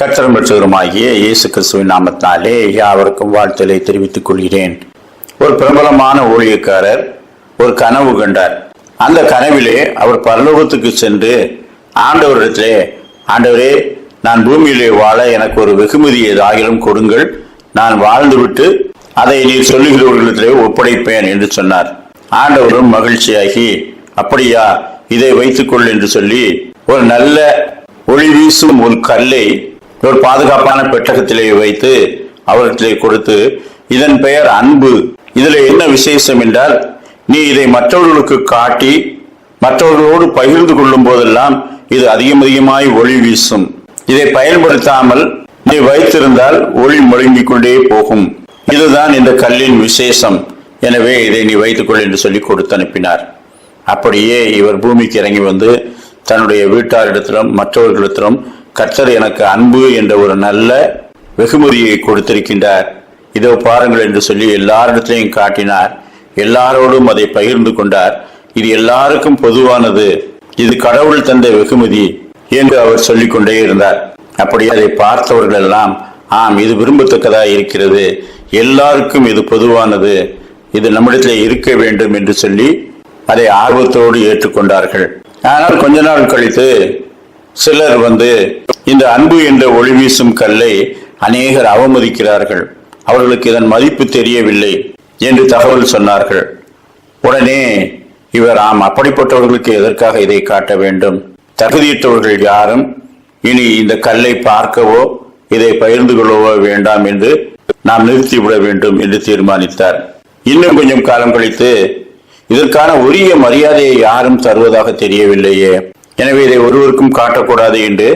கர்த்தரும் ரட்சகருமாகிய இயேசு கிறிஸ்துவின் நாமத்தினாலே யாவருக்கும் வாழ்த்தலை தெரிவித்துக் கொள்கிறேன். ஒரு பிரபலமான ஊழியக்காரர் ஒரு கனவு கண்டார். அந்த கனவிலே அவர் பரலோகத்துக்கு சென்று ஆண்டவரிடத்திலே ஆண்டவரே நான் பூமியிலே வாழ எனக்கு ஒரு வெகுமதி ஏதாகிலும் கொடுங்கள். நான் வாழ்ந்துவிட்டு அதை நீர் சொல்லுகிறவர்களிடத்திலே ஒப்படைப்பேன் என்று சொன்னார். ஆண்டவரும் மகிழ்ச்சியாகி அப்படியா இதை வைத்துக்கொள் என்று சொல்லி ஒரு நல்ல ஒளி வீசும் ஒரு கல்லை ஒரு பாதுகாப்பான பெட்டகத்திலே வைத்து அவர்களிடத்திலே கொடுத்து இதன் பெயர் அன்பு. இதுல என்ன விசேஷம் என்றால் நீ இதை மற்றவர்களுக்கு காட்டி மற்றவர்களோடு பகிர்ந்து கொள்ளும் போதெல்லாம் இது அதிகம் அதிகமாய் ஒளி வீசும். இதை பயன்படுத்தாமல் நீ வைத்திருந்தால் ஒளி முழங்கிக் கொண்டே போகும். இதுதான் இந்த கல்லின் விசேஷம். எனவே இதை நீ வைத்துக்கொள் என்று சொல்லி கொடுத்து அனுப்பினார். அப்படியே இவர் பூமிக்கு இறங்கி வந்து தன்னுடைய வீட்டாரிடத்திலும் மற்றவர்களிடத்திலும் கர்த்தர் எனக்கு அன்பு என்ற ஒரு நல்ல வெகுமதியை கொடுத்திருக்கின்றார். இதோ பாருங்கள் என்று சொல்லி எல்லாரிடத்திலையும் காட்டினார். எல்லாரோடும் அதை பகிர்ந்து கொண்டார். இது எல்லாருக்கும் பொதுவானது. இது கடவுள் தந்த வெகுமதி என்று அவர் சொல்லிக்கொண்டே இருந்தார். அப்படி அதை பார்த்தவர்கள் எல்லாம் ஆம் இது விரும்பத்தக்கதா இருக்கிறது. எல்லாருக்கும் இது பொதுவானது. இது நம்மிடத்தில் இருக்க வேண்டும் என்று சொல்லி அதை ஆர்வத்தோடு ஏற்றுக்கொண்டார்கள். ஆனால் கொஞ்ச நாள் கழித்து சிலர் வந்து இந்த அன்பு என்ற ஒளி வீசும் கல்லை அநேகர் அவமதிக்கிறார்கள். அவர்களுக்கு இதன் மதிப்பு தெரியவில்லை என்று தகவல் சொன்னார்கள். உடனே இவர் ஆம் அப்படிப்பட்டவர்களுக்கு எதற்காக இதை காட்ட வேண்டும்? தகுதியற்றவர்கள் யாரும் இனி இந்த கல்லை பார்க்கவோ இதை பகிர்ந்து கொள்ளவோ வேண்டாம் என்று நாம் நிறுத்திவிட வேண்டும் என்று தீர்மானித்தார். இன்னும் கொஞ்சம் காலம் கழித்து இதற்கான உரிய மரியாதையை யாரும் தருவதாக தெரியவில்லையே. எனவே இதை ஒருவருக்கும் காட்டக்கூடாது என்று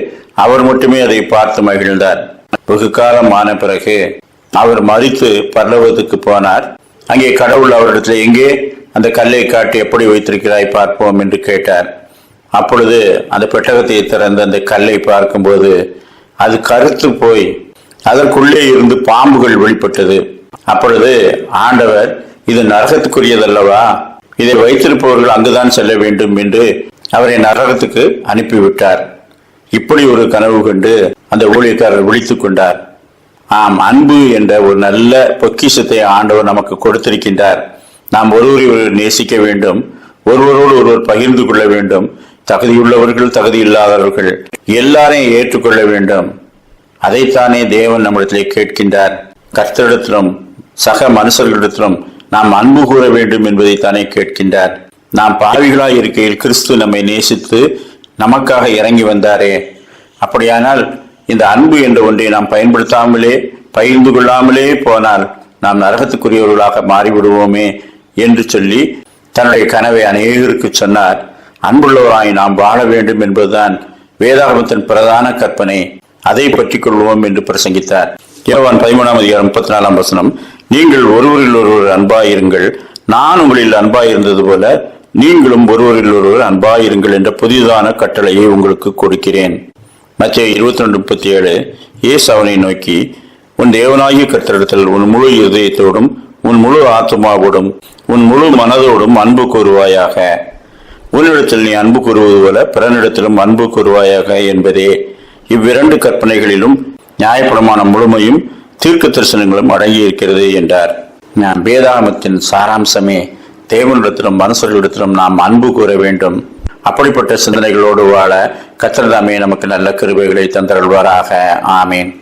அவர் மட்டுமே அதை பார்த்து மகிழ்ந்தார். வெகு காலம் ஆன பிறகு அவர் மறித்து பல்லவத்துக்கு போனார். அங்கே கடவுள் அவரிடத்தில் எங்கே அந்த கல்லை காட்டி எப்படி வைத்திருக்கிறாய் பார்ப்போம் என்று கேட்டார். அப்பொழுது அந்த பெட்டகத்தை திறந்து அந்த கல்லை பார்க்கும்போது அது கருத்து போய் அதற்குள்ளே இருந்து பாம்புகள் வெளிப்பட்டது. அப்பொழுது ஆண்டவர் இது நரகத்துக்குரியதல்லவா? இதை வைத்திருப்பவர்கள் அங்குதான் செல்ல வேண்டும் என்று அவரை நரகத்துக்கு அனுப்பிவிட்டார். இப்படி ஒரு கனவு கண்டு அந்த ஊழியக்காரர் விழித்துக் கொண்டார். ஆம் அன்பு என்ற ஒரு நல்ல பொக்கிஷத்தை ஆண்டவர் நமக்கு கொடுத்திருக்கின்றார். நாம் ஒருவரை ஒருவர் நேசிக்க வேண்டும். ஒருவரோடு ஒருவர் பகிர்ந்து கொள்ள வேண்டும். தகுதியுள்ளவர்கள் தகுதி இல்லாதவர்கள் எல்லாரையும் ஏற்றுக்கொள்ள வேண்டும். அதைத்தானே தேவன் நம்மிடத்திலே கேட்கின்றார். கர்த்தரிடத்திலும் சக மனுஷர்களிடத்திலும் நாம் அன்பு கூற வேண்டும் என்பதை தானே கேட்கின்றார். நாம் பாவிகளாய் இருக்கையில் கிறிஸ்து நம்மை நேசித்து நமக்காக இறங்கி வந்தாரே. அப்படியானால் இந்த அன்பு என்ற ஒன்றை நாம் பயன்படுத்தாமலே பகிர்ந்து கொள்ளாமலே போனால் நாம் நரகத்துக்குரியவர்களாக மாறிவிடுவோமே என்று சொல்லி தன்னுடைய கனவை அநேகருக்கு சொன்னார். அன்புள்ளவராய் நாம் வாழ வேண்டும் என்பதுதான் வேதாகமத்தின் பிரதான கற்பனை. அதை பற்றி கொள்வோம் என்று பிரசங்கித்தார். யோவான் பதிமூணாம் அதிகாரம் முப்பத்தி நாலாம் வசனம் நீங்கள் ஒருவரில் ஒருவர் அன்பாயிருங்கள். நான் உங்களில் அன்பாயிருந்தது போல நீங்களும் ஒருவரில் ஒருவர் அன்பாயிருங்கள் என்ற புதிதான கட்டளையை உங்களுக்கு கொடுக்கிறேன். மத்திய இருபத்தி ரெண்டு முப்பத்தி ஏழு ஏசு அவனை நோக்கி உன் தேவனாகிய கத்திரத்தில் உன் முழு இதயத்தோடும் உன் முழு ஆத்மாவோடும் உன் முழு மனதோடும் அன்பு கூறுவாயாக. உன்னிடத்தில் நீ அன்பு கூறுவது போல பிறனிடத்திலும் அன்பு கூறுவாயாக என்பதே. இவ்விரண்டு கற்பனைகளிலும் நியாயப்பிரமாணம் முழுமையும் தீர்க்க தரிசனங்களும் அடங்கி இருக்கிறது என்றார். நான் வேதாகமத்தின் சாராம்சமே தேவனிடத்திலும் மனுஷர்களிடத்திலும் நாம் அன்பு கூற வேண்டும். அப்படிப்பட்ட சிந்தனைகளோடு வாழ கத்திரதாமே நமக்கு நல்ல கிருபைகளை தந்தருள்வாராக. ஆமேன்.